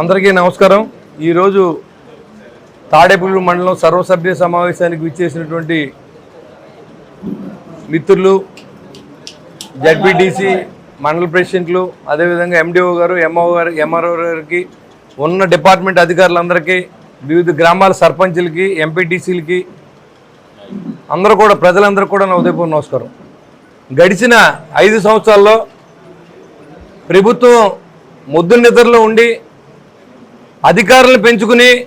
అందరికీ నమస్కారం. ఈరోజు తాడేపల్లి మండలం సర్వసభ్య సమావేశానికి విచ్చేసినటువంటి మిత్రులు జడ్పీటీసీ మండల ప్రెసిడెంట్లు అదేవిధంగా ఎండిఓ గారు ఎంఓ గారు ఎంఆర్ఓ గారికి ఉన్న డిపార్ట్మెంట్ అధికారులందరికీ వివిధ గ్రామాల సర్పంచులకి ఎంపీటీసీలకి అందరూ కూడా ప్రజలందరూ కూడా నా ఉదయపూర్ నమస్కారం. గడిచిన ఐదు సంవత్సరాల్లో ప్రభుత్వం ముద్దు నిద్రలో ఉండి అధికారులను పెంచుకుని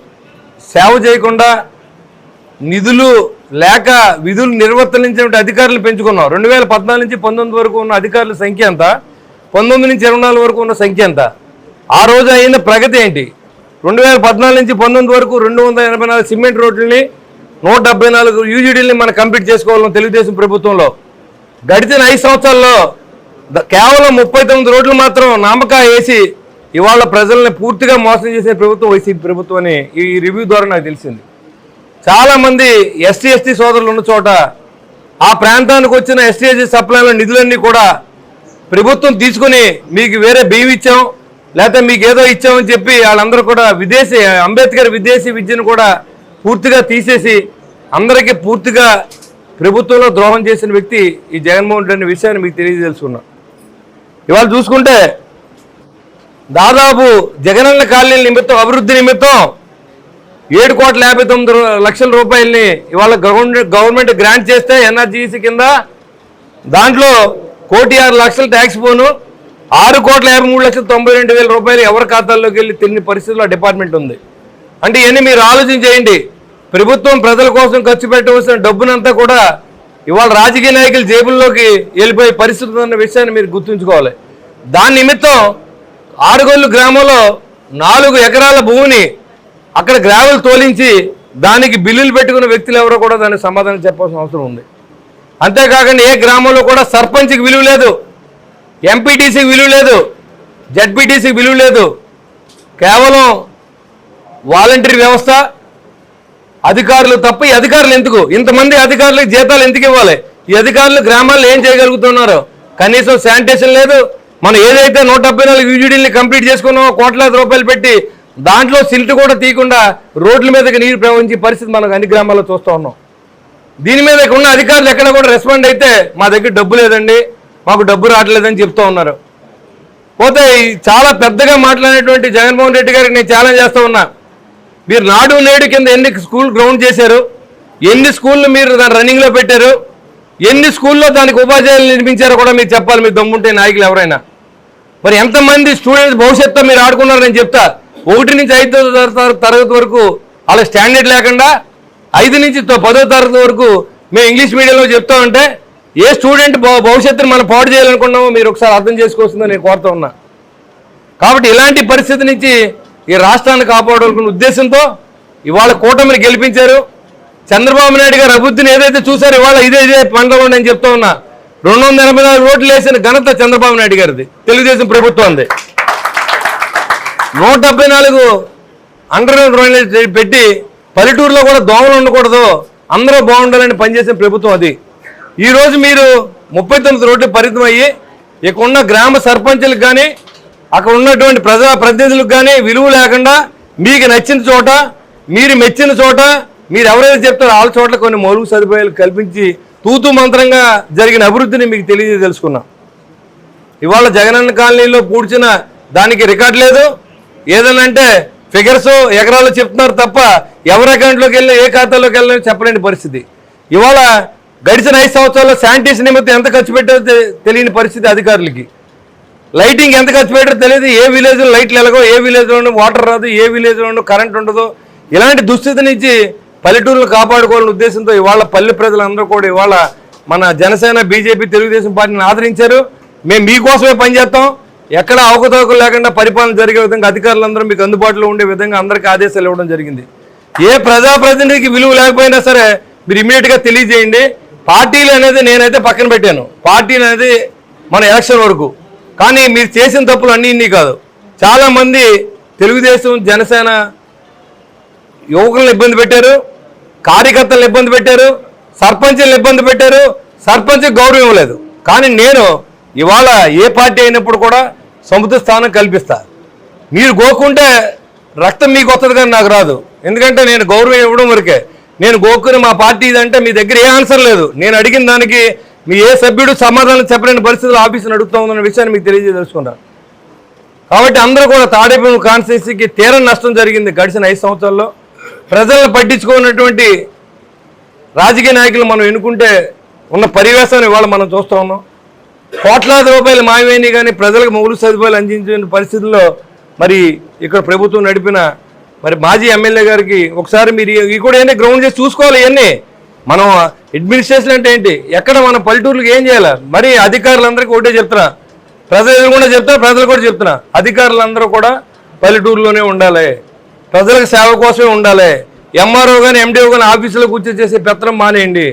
సేవ చేయకుండా నిధులు లేక విధులు నిర్వర్తించిన అధికారులు పెంచుకున్నాం. రెండు వేల పద్నాలుగు నుంచి పంతొమ్మిది వరకు ఉన్న అధికారుల సంఖ్య ఎంత? పంతొమ్మిది నుంచి ఇరవై నాలుగు వరకు ఉన్న సంఖ్య ఎంత? ఆ రోజు అయిన ప్రగతి ఏంటి? రెండు వేల పద్నాలుగు నుంచి పంతొమ్మిది వరకు రెండు వందల ఎనభై నాలుగు సిమెంట్ రోడ్లని నూట డెబ్బై నాలుగు యూజీడీలని మనం కంప్లీట్ చేసుకోవాలి తెలుగుదేశం ప్రభుత్వంలో. గడిచిన ఐదు సంవత్సరాల్లో ద- కేవలం ముప్పై తొమ్మిది రోడ్లు మాత్రం నామకా వేసి ఇవాళ ప్రజల్ని పూర్తిగా మోసం చేసే ప్రభుత్వం వైసీపీ ప్రభుత్వం అని ఈ రివ్యూ ద్వారా నాకు తెలిసింది. చాలామంది ఎస్టీ ఎస్టీ సోదరులు ఉన్న చోట ఆ ప్రాంతానికి వచ్చిన ఎస్టీ ఎస్టీ సప్లైల నిధులన్నీ కూడా ప్రభుత్వం తీసుకుని మీకు వేరే బియ్యం ఇచ్చాం లేకపోతే మీకు ఏదో ఇచ్చామని చెప్పి వాళ్ళందరూ కూడా విదేశీ అంబేద్కర్ విదేశీ విద్యను కూడా పూర్తిగా తీసేసి అందరికీ పూర్తిగా ప్రభుత్వంలో ద్రోహం చేసిన వ్యక్తి ఈ జగన్మోహన్ రెడ్డి విషయాన్ని మీకు తెలియజేసుకున్నా ఇవాళ చూసుకుంటే దాదాపు జగనన్న కాలనీ నిమిత్తం అభివృద్ధి నిమిత్తం ఏడు కోట్ల యాభై తొమ్మిది లక్షల రూపాయలని ఇవాళ గవర్నమెంట్ గవర్నమెంట్ గ్రాంట్ చేస్తే ఎన్ఆర్జీసీ కింద దాంట్లో కోటి ఆరు లక్షల ట్యాక్స్ పోను ఆరు కోట్ల యాభై మూడు లక్షల తొంభై రెండు వేల రూపాయలు ఎవరి ఖాతాల్లోకి వెళ్ళి తెలియని పరిస్థితుల్లో డిపార్ట్మెంట్ ఉంది. అంటే ఇవన్నీ మీరు ఆలోచన చేయండి. ప్రభుత్వం ప్రజల కోసం ఖర్చు పెట్టవలసిన డబ్బునంతా కూడా ఇవాళ రాజకీయ నాయకుల జేబుల్లోకి వెళ్ళిపోయే పరిస్థితి ఉన్న విషయాన్ని మీరు గుర్తుంచుకోవాలి. దాని నిమిత్తం ఆరుగొల్లు గ్రామంలో నాలుగు ఎకరాల భూమిని అక్కడ గ్రావెల్ తోలించి దానికి బిల్లులు పెట్టుకున్న వ్యక్తులు ఎవరో కూడా దానికి సమాధానం చెప్పాల్సిన అవసరం ఉంది. అంతేకాకుండా ఏ గ్రామంలో కూడా సర్పంచ్కి విలువ లేదు ఎంపీటీసీకి విలువ లేదు జడ్పీటీసీకి విలువ లేదు. కేవలం వాలంటీర్ వ్యవస్థ అధికారులు తప్ప ఈ అధికారులు ఎందుకు? ఇంతమంది అధికారులకు జీతాలు ఎందుకు ఇవ్వాలి? ఈ అధికారులు గ్రామాల్లో ఏం చేయగలుగుతున్నారు? కనీసం శానిటేషన్ లేదు మనం ఏదైతే నూట డెబ్బై నాలుగు యూజీడీని కంప్లీట్ చేసుకున్నామో కోట్లాది రూపాయలు పెట్టి దాంట్లో సిల్ట్ కూడా తీయకుండా రోడ్ల మీదకి నీరు ప్రవహించే పరిస్థితి మనం అన్ని గ్రామాల్లో చూస్తూ ఉన్నాం. దీని మీద ఉన్న అధికారులు ఎక్కడ కూడా రెస్పాండ్ అయితే మా దగ్గర డబ్బు లేదండి మాకు డబ్బు రావట్లేదని చెప్తూ ఉన్నారు. పోతే చాలా పెద్దగా మాట్లాడినటువంటి జగన్మోహన్ రెడ్డి గారికి నేను ఛాలెంజ్ చేస్తూ ఉన్నా. మీరు నాడు నేడు కింద ఎన్ని స్కూల్ గ్రౌండ్ చేశారు ఎన్ని స్కూళ్ళు మీరు దాని రన్నింగ్లో పెట్టారు ఎన్ని స్కూల్లో దానికి ఉపాధ్యాయులు నిర్మించారో కూడా మీరు చెప్పాలి మీరు దమ్ముంటే నాయకులు ఎవరైనా. మరి ఎంతమంది స్టూడెంట్స్ భవిష్యత్తులో మీరు ఆడుకున్నారు నేను చెప్తా. ఒకటి నుంచి ఐదో తరగతి వరకు వాళ్ళ స్టాండర్డ్ లేకుండా ఐదు నుంచి పదో తరగతి వరకు మేము ఇంగ్లీష్ మీడియంలో చెప్తామంటే ఏ స్టూడెంట్ భవిష్యత్తును మనం పాడు చేయాలనుకున్నామో మీరు ఒకసారి అర్థం చేసుకోవాల్సిందని నేను కోరుతా ఉన్నా. కాబట్టి ఇలాంటి పరిస్థితి నుంచి ఈ రాష్ట్రాన్ని కాపాడాలనుకున్న ఉద్దేశంతో ఇవాళ కూటమిని గెలిపించారు. చంద్రబాబు నాయుడు గారు అభివృద్ధిని ఏదైతే చూసారో ఇవాళ ఇదే ఇదే పండుగ నేను చెప్తా ఉన్నా. రెండు వందల ఎనభై నాలుగు ఓట్లు వేసిన ఘనత చంద్రబాబు నాయుడు గారిది. తెలుగుదేశం ప్రభుత్వంది నూట డెబ్బై నాలుగు అండర్ డ్రైనేజ్ పెట్టి పల్లెటూరులో కూడా దోమలు ఉండకూడదు. అందరూ బాగుండాలని పనిచేసిన ప్రభుత్వం అది. ఈరోజు మీరు ముప్పై తొమ్మిది రోడ్లు పరిమితం అయ్యి ఉన్న గ్రామ సర్పంచులకు కానీ అక్కడ ఉన్నటువంటి ప్రజా ప్రతినిధులకు కానీ విలువ లేకుండా మీకు నచ్చిన చోట మీరు మెచ్చిన చోట మీరు ఎవరైతే చెప్తారో వాళ్ళ చోట్ల కొన్ని మరుగు సదుపాయాలు కల్పించి తూతు మంత్రంగా జరిగిన అభివృద్ధిని మీకు తెలియజేసుకున్నాం ఇవాళ జగనన్న కాలనీలో పూడ్చిన దానికి రికార్డ్ లేదు. ఏదైనా అంటే ఫిగర్స్ ఎకరాలు చెప్తున్నారు తప్ప ఎవరి అకౌంట్లోకి వెళ్ళినా ఏ ఖాతాలోకి వెళ్ళినా చెప్పలేని పరిస్థితి. ఇవాళ గడిచిన ఐదు సంవత్సరాల్లో శానిటేషన్ నిమిత్తం ఎంత ఖర్చు పెట్టారో తెలియని పరిస్థితి అధికారులకి. లైటింగ్ ఎంత ఖర్చు పెట్టారో తెలియదు. ఏ విలేజ్లో లైట్లు ఎలాగో ఏ విలేజ్లో వాటర్ రాదు ఏ విలేజ్లో కరెంట్ ఉండదు. ఇలాంటి దుస్థితి నుంచి పల్లెటూరులు కాపాడుకోవాలనే ఉద్దేశంతో ఇవాళ పల్లె ప్రజలందరూ కూడా ఇవాళ మన జనసేన బీజేపీ తెలుగుదేశం పార్టీని ఆదరించారు. మేము మీకోసమే పనిచేస్తాం. ఎక్కడ అవకతవకలు లేకుండా పరిపాలన జరిగే విధంగా అధికారులందరూ మీకు అందుబాటులో ఉండే విధంగా అందరికీ ఆదేశాలు ఇవ్వడం జరిగింది. ఏ ప్రజాప్రతినిధికి విలువ లేకపోయినా సరే మీరు ఇమీడియట్గా తెలియజేయండి. పార్టీలు అనేది నేనైతే పక్కన పెట్టాను. పార్టీ అనేది మన ఎలక్షన్ వరకు. కానీ మీరు చేసిన తప్పులు అన్నీ ఇన్ని కాదు. చాలామంది తెలుగుదేశం జనసేన యువకులను ఇబ్బంది పెట్టారు. కార్యకర్తలను ఇబ్బంది పెట్టారు సర్పంచ్లు ఇబ్బంది పెట్టారు సర్పంచ్ గౌరవం ఇవ్వలేదు. కానీ నేను ఇవాళ ఏ పార్టీ అయినప్పుడు కూడా సముద్ర స్థానం కల్పిస్తా. మీరు గోకుంటే రక్తం మీకు వస్తుంది కానీ నాకు రాదు. ఎందుకంటే నేను గౌరవం ఇవ్వడం వరకే. నేను గోకుని మా పార్టీ ఇదంటే మీ దగ్గర ఏ ఆన్సర్ లేదు. నేను అడిగిన దానికి మీ ఏ సభ్యుడు సమాధానం చెప్పలేని పరిస్థితులు ఆఫీసును అడుగుతా ఉందన్న విషయాన్ని మీకు తెలియజేసుకున్నాను కాబట్టి అందరూ కూడా తాడేపు కాన్స్టిట్యూన్సీకి తీరం నష్టం జరిగింది గడిచిన ఐదు సంవత్సరాల్లో. ప్రజలను పట్టించుకున్నటువంటి రాజకీయ నాయకులు మనం ఎన్నుకుంటే ఉన్న పరివేశాన్ని ఇవాళ మనం చూస్తూ ఉన్నాం. కోట్లాది రూపాయలు మాయమైనవి కానీ ప్రజలకు మౌలిక సదుపాయాలు అందించిన పరిస్థితుల్లో మరి ఇక్కడ ప్రభుత్వం నడిపిన మరి మాజీ ఎమ్మెల్యే గారికి ఒకసారి మీరు ఇవి కూడా ఏంటి గ్రౌండ్ చేసి చూసుకోవాలి ఇవన్నీ. మనం అడ్మినిస్ట్రేషన్ అంటే ఏంటి? ఎక్కడ మన పల్లెటూర్లకు ఏం చేయాలి? మరి అధికారులందరికీ ఒకటే చెప్తున్నా. ప్రజలు కూడా చెప్తున్నా ప్రజలు కూడా చెప్తున్నా. అధికారులందరూ కూడా పల్లెటూరులోనే ఉండాలి. ప్రజలకు సేవ కోసమే ఉండాలి. ఎంఆర్ఓ కానీ ఎండిఓ కానీ ఆఫీసులో కూర్చొని చేసే పెత్తనం మానేయండి.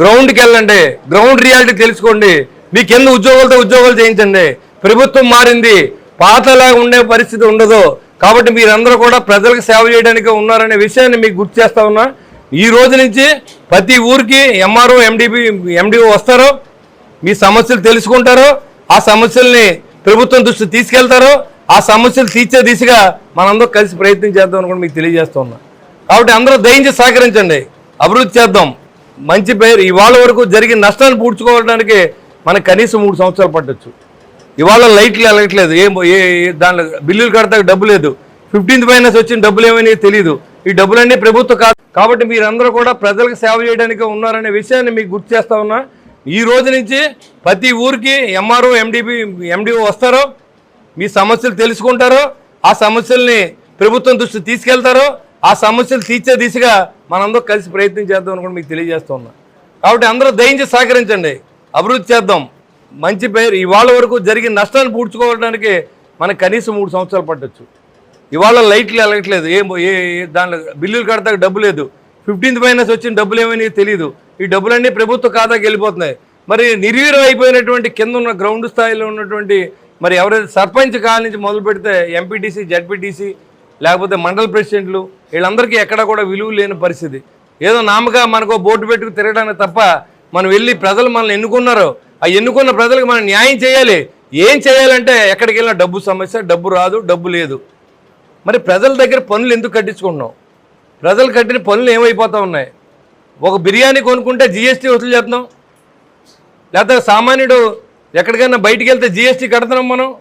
గ్రౌండ్కి వెళ్ళండి. గ్రౌండ్ రియాలిటీ తెలుసుకోండి. మీ కింద ఉద్యోగులతో ఉద్యోగాలు చేయించండి. ప్రభుత్వం మారింది. పాతలాగా ఉండే పరిస్థితి ఉండదు. కాబట్టి మీరందరూ కూడా ప్రజలకు సేవ చేయడానికి ఉన్నారనే విషయాన్ని మీకు గుర్తు చేస్తా ఉన్నా. ఈ రోజు నుంచి ప్రతి ఊరికి ఎంఆర్ఓ ఎండిపి ఎండిఓ వస్తారు. మీ సమస్యలు తెలుసుకుంటారు. ఆ సమస్యల్ని ప్రభుత్వం దృష్టి తీసుకెళ్తారో. ఆ సమస్యలు తీర్చే దిశగా మనందరూ కలిసి ప్రయత్నం చేద్దాం అని కూడా మీకు తెలియజేస్తున్నా. కాబట్టి అందరూ దయించి సహకరించండి. అభివృద్ధి చేద్దాం. మంచి పేరు. ఇవాళ వరకు జరిగిన నష్టాన్ని పూడ్చుకోవడానికి మనకు కనీసం మూడు సంవత్సరాలు పట్టొచ్చు. ఇవాళ లైట్లు వెళ్ళట్లేదు ఏం ఏ ఏ- దాంట్లో బిల్లులు కడతాక డబ్బు లేదు. ఫిఫ్టీన్త్ ఫైనాన్స్ వచ్చిన డబ్బులు ఏమని తెలియదు ఈ డబ్బులన్నీ ప్రభుత్వం కాదు కాబట్టి మీరందరూ కూడా ప్రజలకు సేవ చేయడానికి ఉన్నారనే విషయాన్ని మీకు గుర్తు చేస్తా ఉన్నా. ఈ రోజు నుంచి ప్రతి ఊరికి ఎంఆర్ఓ ఎండిపి ఎండిఓ వస్తారో మీ సమస్యలు తెలుసుకుంటారో ఆ సమస్యల్ని ప్రభుత్వం దృష్టి తీసుకెళ్తారో ఆ సమస్యలు తీర్చే దిశగా మనందరూ కలిసి ప్రయత్నం చేద్దాం అని కూడా మీకు తెలియజేస్తా కాబట్టి అందరూ దయించి సహకరించండి. అభివృద్ధి చేద్దాం. మంచి పేరు ఇవాళ వరకు జరిగిన నష్టాన్ని పూడ్చుకోవడానికి మనకు కనీసం మూడు సంవత్సరాలు పట్టొచ్చు. ఇవాళ లైట్లు వెళ్ళట్లేదు ఏ ఏ- దాంట్లో బిల్లులు కడతాక డబ్బు లేదు. ఫిఫ్టీన్త్ మైనస్ వచ్చిన డబ్బులు ఏమని తెలియదు ఈ డబ్బులన్నీ ప్రభుత్వ ఖాతాకి వెళ్ళిపోతున్నాయి. మరి నిర్వీర్యం అయిపోయినటువంటి కింద ఉన్న గ్రౌండ్ స్థాయిలో ఉన్నటువంటి మరి ఎవరైతే సర్పంచ్ కాల నుంచి మొదలు పెడితే ఎంపీటీసీ జడ్పీటీసీ లేకపోతే మండల ప్రెసిడెంట్లు వీళ్ళందరికీ ఎక్కడా కూడా విలువ లేని పరిస్థితి. ఏదో నామక మనకు బోర్డు పెట్టుకు తిరగడానికి తప్ప మనం వెళ్ళి ప్రజలు మనల్ని ఎన్నుకున్నారు ఆ ఎన్నుకున్న ప్రజలకు మనం న్యాయం చేయాలి. ఏం చేయాలంటే ఎక్కడికి వెళ్ళినా డబ్బు సమస్య డబ్బు రాదు డబ్బు లేదు. మరి ప్రజల దగ్గర పనులు ఎందుకు కట్టించుకుంటున్నాం ప్రజలు కట్టిన పనులు ఏమైపోతా ఉన్నాయి? ఒక బిర్యానీ కొనుక్కుంటే జిఎస్టీ వసూలు చేస్తున్నాం లేకపోతే సామాన్యుడు ఎక్కడికైనా బయటికి వెళ్తే జిఎస్టీ కడుతున్నాం మనం.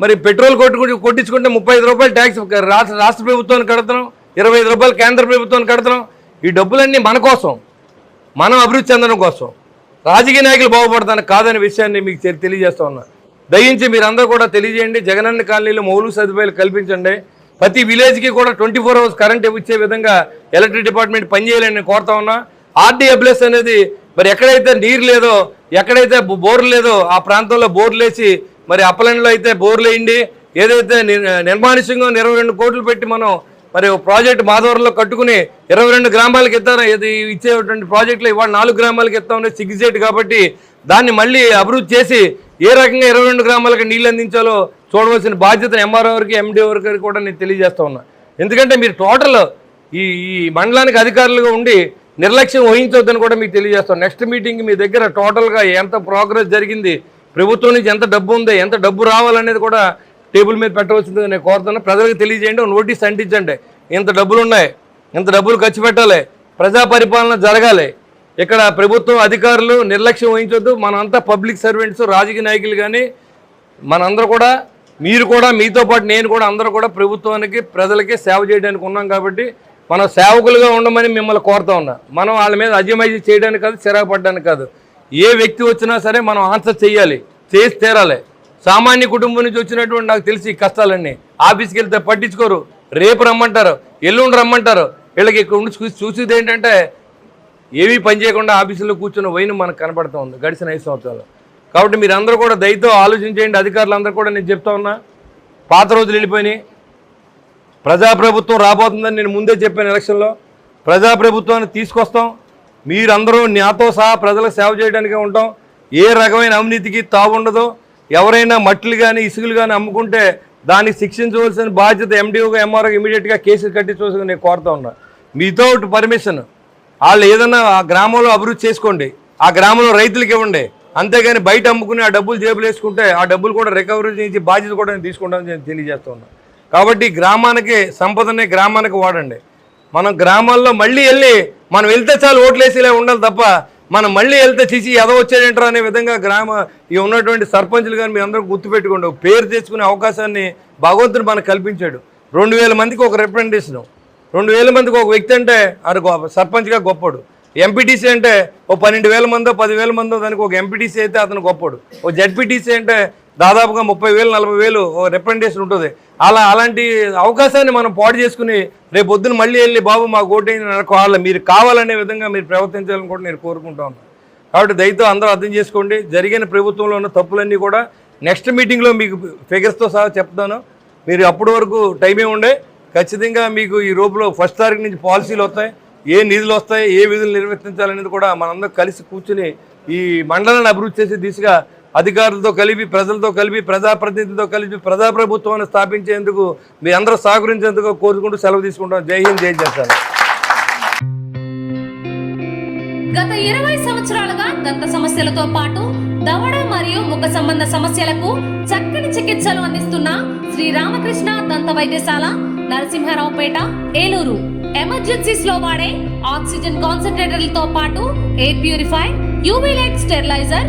మరి పెట్రోల్ కొట్టుకుంటే కొట్టించుకుంటే ముప్పై ఐదు రూపాయలు ట్యాక్స్ రాష్ట్ర రాష్ట్ర ప్రభుత్వానికి కడుతున్నాం ఇరవై ఐదు రూపాయలు కేంద్ర ప్రభుత్వానికి కడుతున్నాం ఈ డబ్బులన్నీ మన కోసం మనం అభివృద్ధి చెందడం కోసం. రాజకీయ నాయకులు బాగుపడతానికి కాదనే విషయాన్ని మీకు తె- తెలియజేస్తా ఉన్నా. దయించి మీరందరూ కూడా తెలియజేయండి. జగనన్న కాలనీలో మౌలిక సదుపాయాలు కల్పించండి. ప్రతి విలేజ్కి కూడా ట్వంటీ ఫోర్ అవర్స్ కరెంట్ ఇచ్చే విధంగా ఎలక్ట్రిక్ డిపార్ట్మెంట్ పనిచేయాలని నేను కోరుతా ఉన్నా. ఆర్డీఎఫ్ఎస్ అనేది మరి ఎక్కడైతే నీరు లేదో ఎక్కడైతే బోర్లు లేదో ఆ ప్రాంతంలో బోర్లు వేసి మరి అప్పలంలో అయితే బోర్లు వేయండి. ఏదైతే ని- నిర్మానుష్యంగా ఇరవై రెండు కోట్లు పెట్టి మనం మరి ప్రాజెక్ట్ మాధవరంలో కట్టుకుని ఇరవై రెండు గ్రామాలకు ఇద్దాం ఇది ఇచ్చేటువంటి ప్రాజెక్టులు ఇవాళ నాలుగు గ్రామాలకు ఇస్తామని సిగ్గుచేటు కాబట్టి దాన్ని మళ్ళీ అభివృద్ధి చేసి ఏ రకంగా ఇరవై రెండు గ్రామాలకు నీళ్ళు అందించాలో చూడవలసిన బాధ్యత ఎంఆర్ఓ వరకు ఎండి వరకు కూడా నేను తెలియజేస్తా ఉన్నా. ఎందుకంటే మీరు టోటల్ ఈ ఈ మండలానికి అధికారులుగా ఉండి నిర్లక్ష్యం వహించవద్దని కూడా మీకు తెలియజేస్తాం. నెక్స్ట్ మీటింగ్ మీ దగ్గర టోటల్గా ఎంత ప్రోగ్రెస్ జరిగింది ప్రభుత్వం నుంచి ఎంత డబ్బు ఉంది ఎంత డబ్బు రావాలనేది కూడా టేబుల్ మీద పెట్టవలసిందిగా నేను కోరుతున్నా. ప్రజలకు తెలియజేయండి నోటీస్ అంటించండి. ఇంత డబ్బులు ఉన్నాయి ఇంత డబ్బులు ఖర్చు పెట్టాలి ప్రజా పరిపాలన జరగాలి. ఇక్కడ ప్రభుత్వం అధికారులు నిర్లక్ష్యం వహించొద్దు. మనంతా పబ్లిక్ సర్వెంట్స్ రాజకీయ నాయకులు కానీ మనందరూ కూడా మీరు కూడా మీతో పాటు నేను కూడా అందరూ కూడా ప్రభుత్వానికి ప్రజలకి సేవ చేయడానికి ఉన్నాం కాబట్టి మనం సేవకులుగా ఉండమని మిమ్మల్ని కోరుతా ఉన్నా. మనం వాళ్ళ మీద అజమాయిషీ చేయడానికి కాదు చిరాకుపడడానికి కాదు. ఏ వ్యక్తి వచ్చినా సరే మనం ఆన్సర్ చేయాలి చేసి తీరాలి. సామాన్య కుటుంబం నుంచి వచ్చినటువంటి నాకు తెలిసి కష్టాలన్నీ. ఆఫీస్కి వెళ్తే పట్టించుకోరు. రేపు రమ్మంటారు ఎల్లుండి రమ్మంటారు. వీళ్ళకి ఇక్కడ ఉండి చూసి చూసేది ఏంటంటే ఏమీ పని చేయకుండా ఆఫీసులో కూర్చున్న వైను మనకు కనపడుతూ ఉంది గడిచిన ఐదు సంవత్సరాలు. కాబట్టి మీరు కూడా దయతో ఆలోచించేయండి అధికారులు అందరూ కూడా నేను చెప్తా ఉన్నా. పాత రోజులు వెళ్ళిపోయినాయి. ప్రజాప్రభుత్వం రాబోతుందని నేను ముందే చెప్పాను ఎలక్షన్లో. ప్రజాప్రభుత్వాన్ని తీసుకొస్తాం. మీరందరూ నాతో సహా ప్రజలకు సేవ చేయడానికే ఉంటాం. ఏ రకమైన అవినీతికి తావుండదు. ఎవరైనా మట్టిలు కానీ ఇసుకలు కానీ అమ్ముకుంటే దాన్ని శిక్షించవలసిన బాధ్యత ఎండిఓగా ఎంఆర్ఓ ఇమీడియట్గా కేసులు కట్టించవలసింది నేను కోరుతా ఉన్నా. వితౌట్ పర్మిషన్ వాళ్ళు ఏదన్నా ఆ గ్రామంలో అభివృద్ధి చేసుకోండి. ఆ గ్రామంలో రైతులకు ఇవ్వండి. అంతేగాని బయట అమ్ముకుని ఆ డబ్బులు జేబులు వేసుకుంటే ఆ డబ్బులు కూడా రికవరీ చేసి బాధ్యత కూడా నేను తీసుకుంటానని నేను తెలియజేస్తా కాబట్టి గ్రామానికి సంపదనే గ్రామానికి వాడండి. మనం గ్రామాల్లో మళ్ళీ వెళ్ళి మనం వెళ్తే చాలు ఓట్లేసేలా ఉండాలి తప్ప మనం మళ్ళీ వెళ్తే తీసి ఎదవ వచ్చాడంటారు అనే విధంగా గ్రామ ఈ ఉన్నటువంటి సర్పంచులు కానీ మీ అందరూ గుర్తుపెట్టుకోండి. పేరు తెచ్చుకునే అవకాశాన్ని భగవంతుడు మనకు కల్పించాడు. రెండు వేల మందికి ఒక రిప్రజెంటేషన్ రెండు వేల మందికి ఒక వ్యక్తి అంటే అది సర్పంచ్గా గొప్పడు. ఎంపీటీసీ అంటే ఓ పన్నెండు వేల మందో పదివేల మందో దానికి ఒక ఎంపీటీసీ అయితే అతను గొప్పడు. ఓ జడ్పీటీసీ అంటే దాదాపుగా ముప్పై వేలు నలభై వేలు రిప్రజెంటేషన్ ఉంటుంది. అలా అలాంటి అవకాశాన్ని మనం పాడు చేసుకుని రేపు పొద్దున మళ్ళీ వెళ్ళి బాబు మా ఓటేని నడుకోవాలి మీరు కావాలనే విధంగా మీరు ప్రవర్తించాలని కూడా నేను కోరుకుంటా ఉన్నాను. కాబట్టి దయతో అందరూ అర్థం చేసుకోండి జరిగిన ప్రభుత్వంలో ఉన్న తప్పులన్నీ కూడా నెక్స్ట్ మీటింగ్లో మీకు ఫిగర్స్తో సహా చెప్తాను. మీరు అప్పటి వరకు టైమే ఉండే ఖచ్చితంగా మీకు ఈ రూపులో ఫస్ట్ తారీఖు నుంచి పాలసీలు వస్తాయి ఏ నిధులు వస్తాయి ఏ విధులు నిర్వర్తించాలనేది కూడా మనందరం కలిసి కూర్చుని ఈ మండలాన్ని అభివృద్ధి చేసే దిశగా అధికారులతో కలిపి ప్రజలతో కలిపి ప్రజాప్రతినిధులతో కలిపి ప్రజాప్రభుత్వాన్ని స్థాపించేందుకు మీ అందరూ సహకరించేందుకు కోరుకుంటూ సెలవు తీసుకుంటాం జై హింద్ జై చేస్తాను గత ఇరవై సంవత్సరాలుగా దంత సమస్యలతో పాటు దవడ మరియు ముఖ సంబంధ సమస్యలకు చక్కని చికిత్సలు అందిస్తున్న శ్రీ రామకృష్ణ దంత వైద్యశాల నరసింహారావుపేట ఏలూరు. ఎమర్జెన్సీస్లో వాడే ఆక్సిజన్ కాన్సన్ట్రేటర్లతో పాటు air purify UV light steriliser